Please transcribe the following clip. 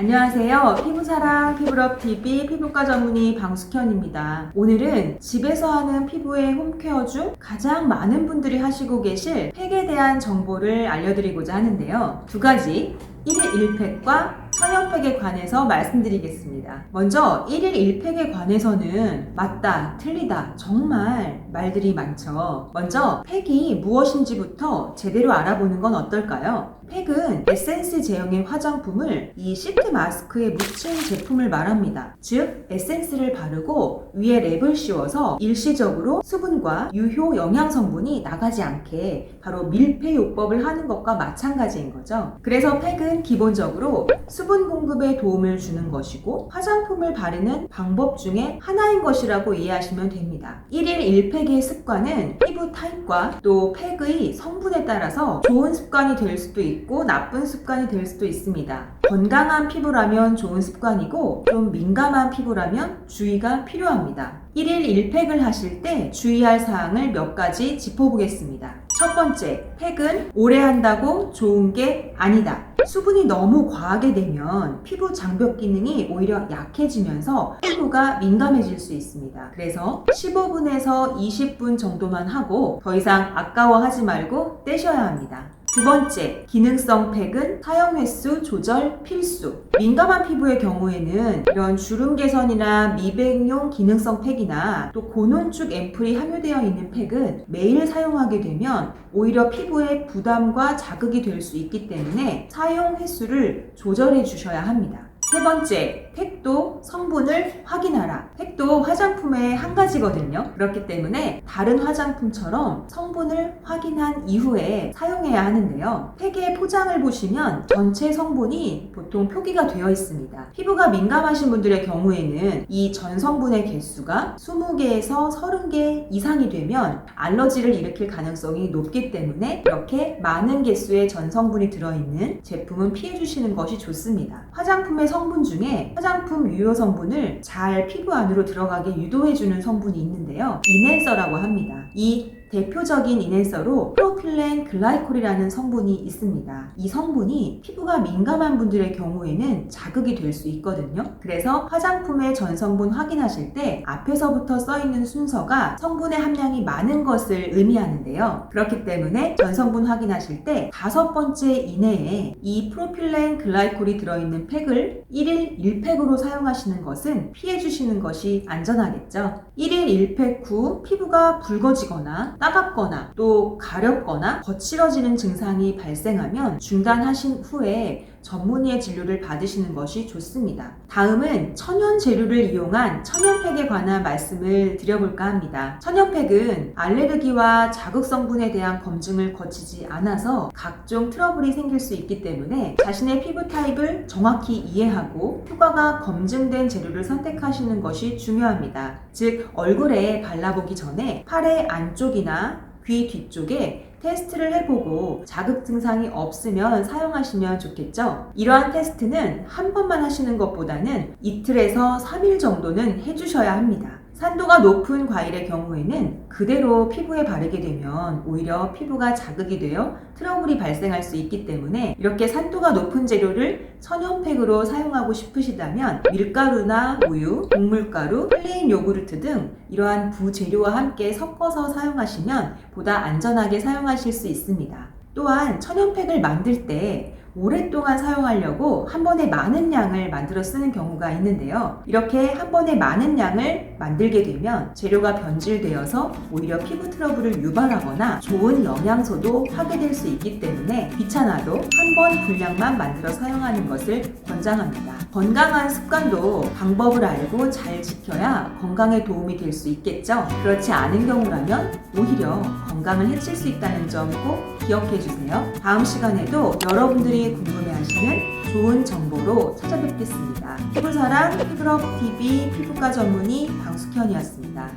안녕하세요. 피부사랑 피부럽TV 피부과 전문의 방숙현입니다. 오늘은 집에서 하는 피부의 홈케어 중 가장 많은 분들이 하시고 계실 팩에 대한 정보를 알려드리고자 하는데요. 두 가지 1일 1팩과 천연팩에 관해서 말씀드리겠습니다. 먼저 1일 1팩에 관해서는 맞다, 틀리다, 정말 말들이 많죠. 먼저 팩이 무엇인지부터 제대로 알아보는 건 어떨까요? 팩은 에센스 제형의 화장품을 이 시트 마스크에 묻힌 제품을 말합니다. 즉, 에센스를 바르고 위에 랩을 씌워서 일시적으로 수분과 유효 영양 성분이 나가지 않게 바로 밀폐 요법을 하는 것과 마찬가지인 거죠. 그래서 팩은 기본적으로 수분 공급에 도움을 주는 것이고 화장품을 바르는 방법 중에 하나인 것이라고 이해하시면 됩니다. 1일 1팩의 습관은 피부 타입과 또 팩의 성분에 따라서 좋은 습관이 될 수도 있고 나쁜 습관이 될 수도 있습니다. 건강한 피부라면 좋은 습관이고 좀 민감한 피부라면 주의가 필요합니다. 1일 1팩을 하실 때 주의할 사항을 몇 가지 짚어보겠습니다. 첫 번째, 팩은 오래 한다고 좋은 게 아니다. 수분이 너무 과하게 되면 피부 장벽 기능이 오히려 약해지면서 피부가 민감해질 수 있습니다. 그래서 15분에서 20분 정도만 하고 더 이상 아까워하지 말고 떼셔야 합니다. 두 번째, 기능성 팩은 사용 횟수 조절 필수. 민감한 피부의 경우에는 이런 주름 개선이나 미백용 기능성 팩이나 또 고농축 앰플이 함유되어 있는 팩은 매일 사용하게 되면 오히려 피부에 부담과 자극이 될 수 있기 때문에 사용 횟수를 조절해 주셔야 합니다. 세 번째, 팩도 성분을 확인하라. 팩도 화장품의 한 가지거든요. 그렇기 때문에 다른 화장품처럼 성분을 확인한 이후에 사용해야 하는데요. 팩의 포장을 보시면 전체 성분이 보통 표기가 되어 있습니다. 피부가 민감하신 분들의 경우에는 이 전 성분의 개수가 20개에서 30개 이상이 되면 알러지를 일으킬 가능성이 높기 때문에 이렇게 많은 개수의 전 성분이 들어있는 제품은 피해 주시는 것이 좋습니다. 화장품의 성분 중에 화장품 유효 성분을 잘 피부 안으로 들어가게 유도해주는 성분이 있는데요. 이넨서라고 합니다. 이 대표적인 이넨서로 프로필렌 글라이콜이라는 성분이 있습니다. 이 성분이 피부가 민감한 분들의 경우에는 자극이 될 수 있거든요. 그래서 화장품의 전성분 확인하실 때 앞에서부터 써 있는 순서가 성분의 함량이 많은 것을 의미하는데요. 그렇기 때문에 전성분 확인하실 때 다섯 번째 이내에 이 프로필렌 글라이콜이 들어있는 팩을 1일 1팩으로 사용하시는 것은 피해 주시는 것이 안전하겠죠. 1일 1팩 후 피부가 붉어지거나 따갑거나 또 가렵거나 거칠어지는 증상이 발생하면 중단하신 후에 전문의의 진료를 받으시는 것이 좋습니다. 다음은 천연 재료를 이용한 천연팩에 관한 말씀을 드려볼까 합니다. 천연팩은 알레르기와 자극 성분에 대한 검증을 거치지 않아서 각종 트러블이 생길 수 있기 때문에 자신의 피부 타입을 정확히 이해하고 효과가 검증된 재료를 선택하시는 것이 중요합니다. 즉, 얼굴에 발라보기 전에 팔의 안쪽이나 귀 뒤쪽에 테스트를 해보고 자극 증상이 없으면 사용하시면 좋겠죠? 이러한 테스트는 한 번만 하시는 것보다는 이틀에서 3일 정도는 해주셔야 합니다. 산도가 높은 과일의 경우에는 그대로 피부에 바르게 되면 오히려 피부가 자극이 되어 트러블이 발생할 수 있기 때문에 이렇게 산도가 높은 재료를 천연팩으로 사용하고 싶으시다면 밀가루나 우유, 곡물가루, 플레인 요구르트 등 이러한 부재료와 함께 섞어서 사용하시면 보다 안전하게 사용하실 수 있습니다. 또한 천연팩을 만들 때 오랫동안 사용하려고 한 번에 많은 양을 만들어 쓰는 경우가 있는데요. 이렇게 한 번에 많은 양을 만들게 되면 재료가 변질되어서 오히려 피부 트러블을 유발하거나 좋은 영양소도 파괴될 수 있기 때문에 귀찮아도 한 번 분량만 만들어 사용하는 것을 권장합니다. 건강한 습관도 방법을 알고 잘 지켜야 건강에 도움이 될 수 있겠죠. 그렇지 않은 경우라면 오히려 건강을 해칠 수 있다는 점 꼭 기억해 주세요. 다음 시간에도 여러분들이 궁금해하시는 좋은 정보로 찾아뵙겠습니다. 피부사랑 피부럽TV 피부과 전문의 방숙현이었습니다.